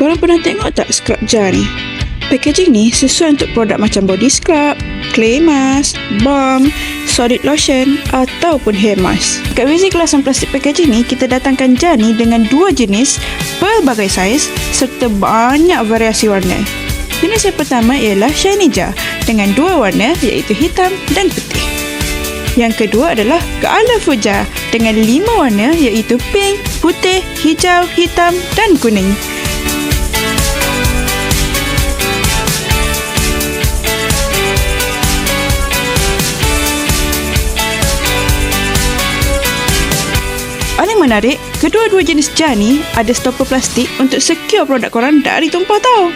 Korang pernah tengok tak scrub jar ni? Packaging ni sesuai untuk produk macam body scrub, clay mask, balm, solid lotion ataupun hair mask. Kat Wizi Kelasan Plastik Packaging ni, kita datangkan jar ni dengan dua jenis, pelbagai saiz serta banyak variasi warna. Jenis yang pertama ialah shiny jar dengan dua warna iaitu hitam dan putih. Yang kedua adalah colorful jar dengan lima warna iaitu pink, putih, hijau, hitam dan kuning. Paling menarik, kedua-dua jenis jar ni ada stopper plastik untuk secure produk korang dari tumpah tau.